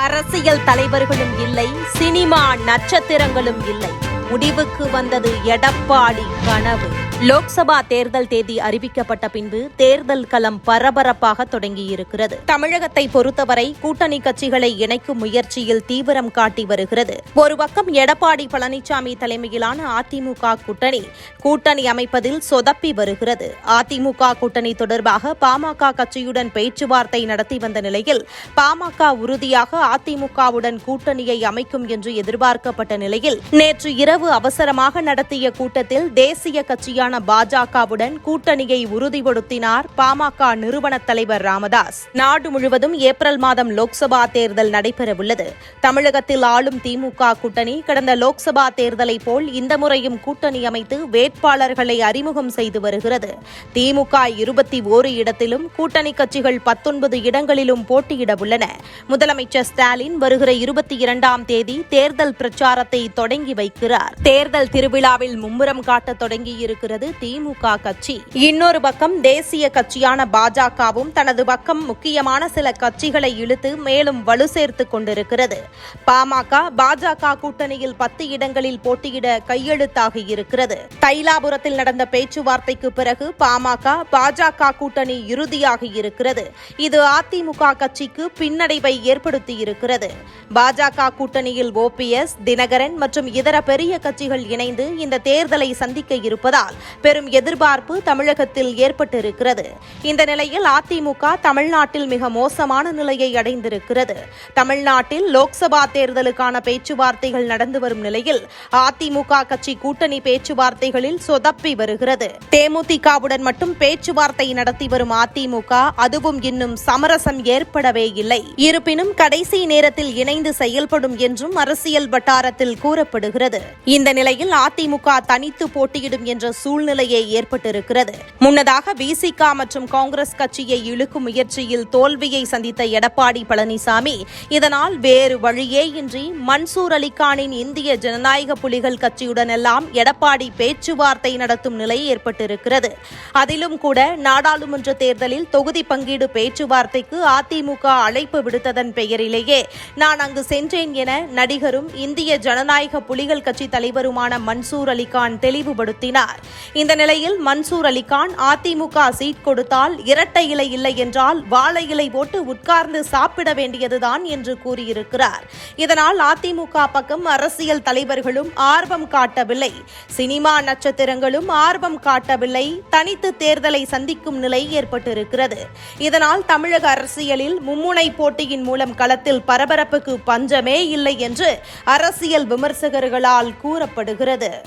அரசியல் தலைவர்களும் இல்லை சினிமா நட்சத்திரங்களும் இல்லை. முடிவுக்கு வந்தது எடப்பாடி கனவு. லோக்சபா தேர்தல் தேதி அறிவிக்கப்பட்ட பின்பு தேர்தல் களம் பரபரப்பாக தொடங்கியிருக்கிறது. தமிழகத்தை பொறுத்தவரை கூட்டணி கட்சிகளை இணைக்கும் முயற்சியில் தீவிரம் காட்டி வருகிறது. ஒரு பக்கம் எடப்பாடி பழனிசாமி தலைமையிலான அதிமுக கூட்டணி கூட்டணி அமைப்பதில் சொதப்பி வருகிறது. அதிமுக கூட்டணி தொடர்பாக பாமக கட்சியுடன் பேச்சுவார்த்தை நடத்தி வந்த நிலையில் பாமக உறுதியாக அதிமுகவுடன் கூட்டணியை அமைக்கும் என்று எதிர்பார்க்கப்பட்ட நிலையில் நேற்று இரவு அவசரமாக நடத்திய கூட்டத்தில் தேசிய கட்சியான எதிரான பாஜகவுடன் கூட்டணியை உறுதிப்படுத்தினார் பாமக நிறுவன தலைவர் ராமதாஸ். நாடு முழுவதும் ஏப்ரல் மாதம் லோக்சபா தேர்தல் நடைபெறவுள்ளது. தமிழகத்தில் ஆளும் திமுக கூட்டணி கடந்த லோக்சபா தேர்தலை போல் இந்த முறையும் கூட்டணி அமைத்து வேட்பாளர்களை அறிமுகம் செய்து வருகிறது. திமுக இருபத்தி ஓரு இடத்திலும் கூட்டணி கட்சிகள் பத்தொன்பது இடங்களிலும் போட்டியிட உள்ளன. முதலமைச்சர் ஸ்டாலின் வருகிற இருபத்தி இரண்டாம் தேதி தேர்தல் பிரச்சாரத்தை தொடங்கி வைக்கிறார். தேர்தல் திருவிழாவில் மும்முரம் காட்ட தொடங்கியிருக்கிறது. திமுக கட்சி. இன்னொரு பக்கம் தேசிய கட்சியான பாஜகவும் தனது பக்கம் முக்கியமான சில கட்சிகளை இழுத்து மேலும் வலு சேர்த்து கொண்டிருக்கிறது. பாமக பாஜக கூட்டணியில் பத்து இடங்களில் போட்டியிட கையெழுத்தாகி இருக்கிறது. தைலாபுரத்தில் நடந்த பேச்சுவார்த்தைக்கு பிறகு பாமக பாஜக கூட்டணி இறுதியாகி இருக்கிறது. இது அதிமுக கட்சிக்கு பின்னடைவை ஏற்படுத்தியிருக்கிறது. பாஜக கூட்டணியில் ஓபிஎஸ் தினகரன் மற்றும் இதர பெரிய கட்சிகள் இணைந்து இந்த தேர்தலை சந்திக்க இருப்பதால் பெரும் எதிர்பார்ப்பு தமிழகத்தில் ஏற்பட்டிருக்கிறது. இந்த நிலையில் அதிமுக தமிழ்நாட்டில் மிக மோசமான நிலையை அடைந்திருக்கிறது. தமிழ்நாட்டில் லோக்சபா தேர்தலுக்கான பேச்சுவார்த்தைகள் நடந்து வரும் நிலையில் அதிமுக கட்சி கூட்டணி பேச்சுவார்த்தைகளில் சொதப்பி வருகிறது. தேமுதிகவுடன் மட்டும் பேச்சுவார்த்தை நடத்தி வரும் அதிமுக அதுவும் இன்னும் சமரசம் ஏற்படவே இல்லை. இருப்பினும் கடைசி நேரத்தில் இணைந்து செயல்படும் என்றும் அரசியல் வட்டாரத்தில் கூறப்படுகிறது. இந்த நிலையில் அதிமுக தனித்து போட்டியிடும் என்ற சூழல் சூழ்நிலையே ஏற்பட்டிருக்கிறது. முன்னதாக விசிகா மற்றும் காங்கிரஸ் கட்சியை இழுக்கும் முயற்சியில் தோல்வியை சந்தித்த எடப்பாடி பழனிசாமி இதனால் வேறு வழியே இன்றி மன்சூர் அலிகானின் இந்திய ஜனநாயக புலிகள் கட்சியுடனெல்லாம் எடப்பாடி பேச்சுவார்த்தை நடத்தும் நிலை ஏற்பட்டிருக்கிறது. அதிலும் கூட நாடாளுமன்ற தேர்தலில் தொகுதி பங்கீடு பேச்சுவார்த்தைக்கு அதிமுக அழைப்பு விடுத்ததன் பெயரிலேயே நான் அங்கு சென்றேன் என நடிகரும் இந்திய ஜனநாயக புலிகள் கட்சி தலைவருமான மன்சூர் அலிகான் தெளிவுபடுத்தினார். இந்த நிலையில் மன்சூர் அலிகான் அதிமுக சீட் கொடுத்தால் இரட்டை இலை இல்லை என்றால் வாழை இலை போட்டு உட்கார்ந்து சாப்பிட வேண்டியதுதான் என்று கூறியிருக்கிறார். இதனால் அதிமுக பக்கம் அரசியல் தலைவர்களும் ஆர்வம் காட்டவில்லை. சினிமா நட்சத்திரங்களும் ஆர்வம் காட்டவில்லை. தனித்து தேர்தலை சந்திக்கும் நிலை ஏற்பட்டிருக்கிறது. இதனால் தமிழக அரசியலில் மும்முனை போட்டியின் மூலம் களத்தில் பரபரப்புக்கு பஞ்சமே இல்லை என்று அரசியல் விமர்சகர்களால் கூறப்படுகிறது.